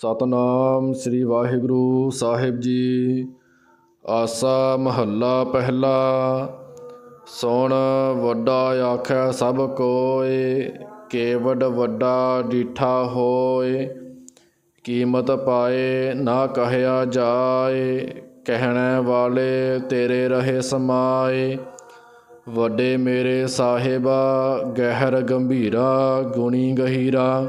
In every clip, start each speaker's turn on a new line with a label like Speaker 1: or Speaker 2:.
Speaker 1: ਸਤਨਾਮ ਸ੍ਰੀ ਵਾਹਿਗੁਰੂ ਸਾਹਿਬ ਜੀ। ਆਸਾ ਮਹੱਲਾ ਪਹਿਲਾ, ਸੋਣ ਵੱਡਾ ਆਖੈ ਸਭ ਕੋਏ ਕੇਵਡ ਵੱਡਾ ਡੀਠਾ ਹੋਏ ਕੀਮਤ ਪਾਏ ਨਾ ਕਹਿਆ ਜਾਏ, ਕਹਿਣ ਵਾਲੇ ਤੇਰੇ ਰਹੇ ਸਮਾਏ। ਵੱਡੇ ਮੇਰੇ ਸਾਹਿਬਾ, ਗਹਿਰ ਗੰਭੀਰਾ, ਗੁਣੀ ਗਹੀਰਾ।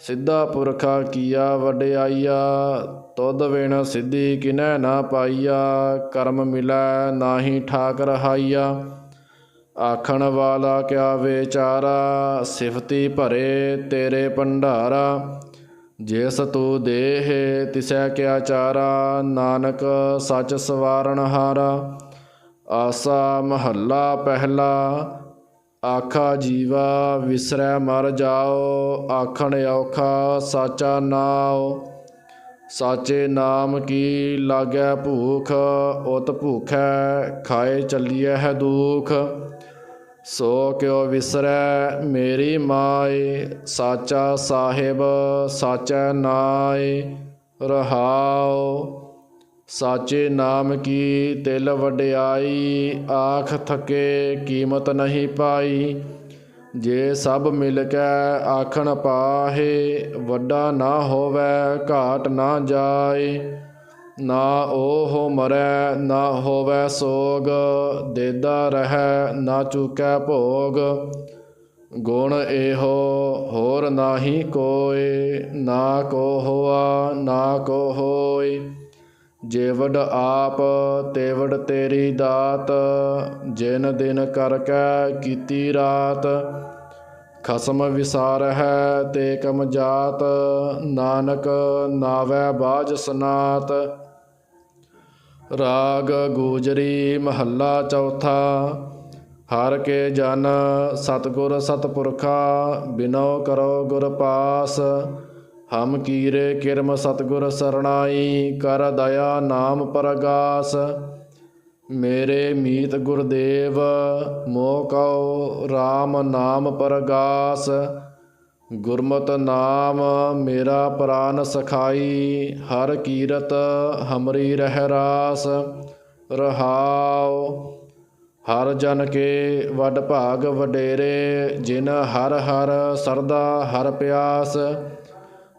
Speaker 1: ਸਿੱਧਾ ਪੁਰਖਾ ਕੀਆ ਵਡਿਆਈਆ, ਤੁਧ ਵਿਣ ਸਿੱਧੀ ਕਿਨੈ ਨਾ ਪਾਈਆ, ਕਰਮ ਮਿਲੈ ਨਾਹੀ ਠਾਕ ਰਹਾਈਆ ਆਖਣ ਵਾਲਾ ਕਿਆ ਵਿਚਾਰਾ, ਸਿਫਤੀ ਭਰੇ ਤੇਰੇ ਭੰਡਾਰਾ। ਜਿਸ ਤੂੰ ਦੇਹ, ਤਿਸੈ ਕਿਆ ਚਾਰਾ, ਨਾਨਕ ਸਚ ਸਵਾਰਨ ਹਾਰਾ। ਆਸਾ ਮਹੱਲਾ ਪਹਿਲਾ ਆਖਾ ਜੀਵਾ ਵਿਸਰੈ ਮਰ ਜਾਓ, ਆਖਣ ਔਖਾ ਸਾਚਾ ਨਾਉ। ਸਾਚੇ ਨਾਮ ਕੀ ਲਾਗੈ ਭੂਖ, ਉਤ ਭੂਖੈ ਖਾਏ ਚੱਲੀਐ ਹੈ ਦੁਖ। ਸੋ ਕਿਉ ਵਿਸਰੈ ਮੇਰੀ ਮਾਏ, ਸਾਚਾ ਸਾਹਿਬ ਸਾਚੈ ਨਾਏ, ਰਹਾਉ। ਸਾਚੇ ਨਾਮ ਕੀ ਤਿਲ ਵਡਿਆਈ, ਆਖ ਥਕੇ ਕੀਮਤ ਨਹੀਂ ਪਾਈ। ਜੇ ਸਭ ਮਿਲ ਕੇ ਆਖਣ ਪਾਹੇ, ਵੱਡਾ ਨਾ ਹੋਵੇ, ਘਾਟ ਨਾ ਜਾਏ। ਨਾ ਉਹ ਮਰੈ, ਨਾ ਹੋਵੇ ਸੋਗ, ਦੇਦਾ ਰਹੈ, ਨਾ ਚੁਕੈ ਭੋਗ। ਗੁਣ ਇਹੋ, ਹੋਰ ਨਾਹੀ ਕੋਏ, ਨਾ ਕੋ ਹੋਆ, ਨਾ ਕੋ ਹੋਏ। ਜੇਵਡ ਆਪ ਤੇਵੜ ਤੇਰੀ ਦਾਤ, ਜਿਨ ਦਿਨ ਕਰ ਕੈ ਕੀਤੀ ਰਾਤ, ਖਸਮ ਵਿਸਾਰ ਹੈ ਤੇ ਕਮ ਜਾਤ, ਨਾਨਕ ਨਾਵੈ ਬਾਜ ਸਨਾਤ। ਰਾਗ ਗੂਜਰੀ ਮਹੱਲਾ ਚੌਥਾ, ਹਰ ਕੇ ਜਨ ਸਤਗੁਰ ਸਤਪੁਰਖਾ, ਬਿਨੋ ਕਰੋ ਗੁਰ ਪਾਸ। ਹਮ ਕੀਰੇ ਕਿਰਮ ਸਤਗੁਰ ਸਰਣਾਈ, ਕਰ ਦਇਆ ਨਾਮ ਪਰਗਾਸ। ਮੇਰੇ ਮੀਤ ਗੁਰਦੇਵ, ਮੋਹ ਕਉ RAM ਨਾਮ ਪਰਗਾਸ। ਗੁਰਮਤ ਨਾਮ ਮੇਰਾ ਪ੍ਰਾਨ ਸਖਾਈ, ਹਰ ਕੀਰਤ ਹਮਰੀ ਰਹਿ ਰਾਸ। ਰਹਾਉ, ਹਰ ਜਨ ਕੇ ਵਡ ਭਾਗ ਵਡੇਰੇ, ਜਿਨ ਹਰ ਹਰ ਸਰਦਾ ਹਰ ਪਿਆਸ।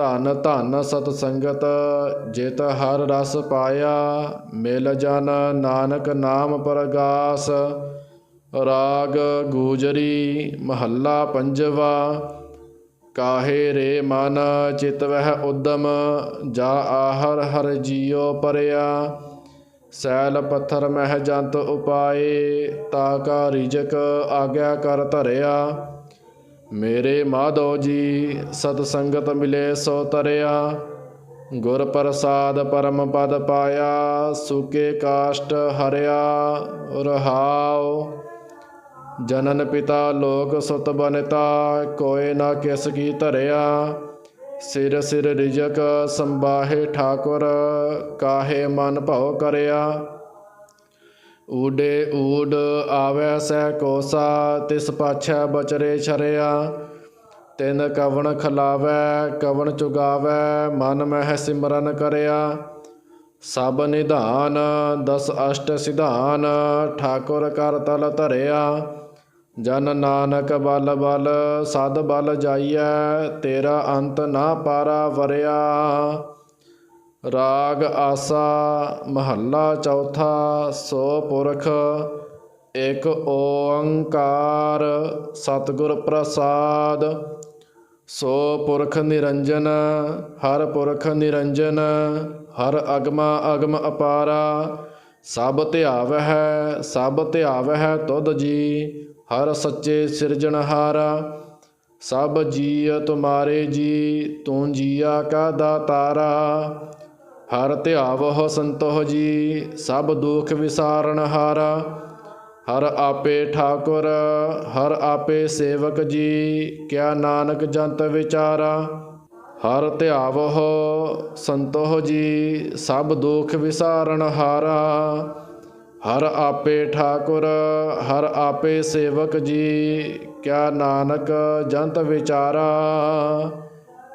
Speaker 1: ਧਨ ਧਨ ਸਤ ਸੰਗਤ ਜਿਤ ਹਰ ਰਸ ਪਾਇਆ, ਮਿਲ ਜਨ ਨਾਨਕ ਨਾਮ ਪ੍ਰਗਾਸ। ਰਾਗ ਗੂਜਰੀ ਮਹੱਲਾ ਪੰਜਵਾ, ਕਾਹੇ ਰੇ ਮਨ ਚਿਤ ਵਹਿ ਉਦਮ, ਜਾ ਆਹਰ ਹਰ ਜੀਉ ਪਰਿਆ। ਸੈਲ ਪੱਥਰ ਮਹਿ ਜੰਤ ਉਪਾਏ, ਤਾ ਕਾ ਰਿਜਕ ਆਗਿਆ ਕਰ ਧਰਿਆ। ਮੇਰੇ ਮਾਧੋ ਜੀ, ਸਤ ਸੰਗਤ ਮਿਲੇ ਸੋ ਤਰਿਆ। ਗੁਰ ਪ੍ਰਸਾਦ ਪਰਮ ਪਦ ਪਾਇਆ, ਸੁਕੇ ਕਾਸ਼ਟ ਹਰਿਆ, ਰਹਾਉ। ਜਨਨ ਪਿਤਾ ਲੋਕ ਸੁਤ ਬਨਤਾ, ਕੋਏ ਨਾ ਕਿਸ ਕੀ ਧਰਿਆ। ਸਿਰ ਸਿਰ ਰਿਜਕ ਸੰਬਾਹੇ ਠਾਕੁਰ, ਕਾਹੇ ਮਨ ਭਉ ਕਰਿਆ। ਊਡੇ ਊਡ ਆਵੈ ਸਹਿ ਕੋਸਾ, ਤਿਸ ਪਾਛੈ ਬਚਰੇ ਛਰਿਆ। ਤਿਨ ਕਵਣ ਖਲਾਵੈ, ਕਵਣ ਚੁਗਾਵੈ, ਮਨ ਮਹਿ ਸਿਮਰਨ ਕਰਿਆ। ਸਭ ਨਿਧਾਨ, ਦਸ ਅਸ਼ਟ ਸਿਧਾਨ, ਠਾਕੁਰ ਕਰ ਤਲ ਧਰਿਆ। ਜਨ ਨਾਨਕ ਬਲ ਬਲ, ਸਦ ਬਲ ਜਾਈਐ, ਤੇਰਾ ਅੰਤ ਨਾ ਪਾਰਾ ਵਰਿਆ। ਰਾਗ ਆਸਾ ਮਹੱਲਾ ਚੌਥਾ ਸੋ ਪੁਰਖ ਇਕ ਓੰਕਾਰ ਸਤਿਗੁਰ ਪ੍ਰਸਾਦ। ਸੋ ਪੁਰਖ ਨਿਰੰਜਨ, ਹਰ ਪੁਰਖ ਨਿਰੰਜਨ, ਹਰ ਅਗਮਾ ਅਗਮ ਅਪਾਰਾ। ਸਭ ਧਿਆਵ ਹੈ ਸਭ ਧਿਆਵਹਿ ਤੁਧ ਜੀ, ਹਰ ਸੱਚੇ ਸਿਰਜਣਹਾਰਾ ਸਭ ਜੀਅ ਤੁਮਾਰੇ ਜੀ, ਤੂੰ ਜੀਆ ਕਾ ਦਾਤਾਰਾ। ਹਰ ਧਿਆਵਹੁ ਸੰਤੋਹ ਜੀ, ਸਭ ਦੁਖ ਵਿਸਾਰਨ ਹਾਰਾ। ਹਰ ਆਪੇ ਠਾਕੁਰ, ਹਰ ਆਪੇ ਸੇਵਕ ਜੀ, ਕਿਆ ਨਾਨਕ ਜੰਤ ਵਿਚਾਰਾ। ਹਰ ਧਿਆਵਹੁ ਸੰਤੋਹ ਜੀ, ਸਭ ਦੁਖ ਵਿਸਾਰਨ ਹਾਰਾ। ਹਰ ਆਪੇ ਠਾਕੁਰ, ਹਰ ਆਪੇ ਸੇਵਕ ਜੀ, ਕਿਆ ਨਾਨਕ ਜੰਤ ਵਿਚਾਰਾ।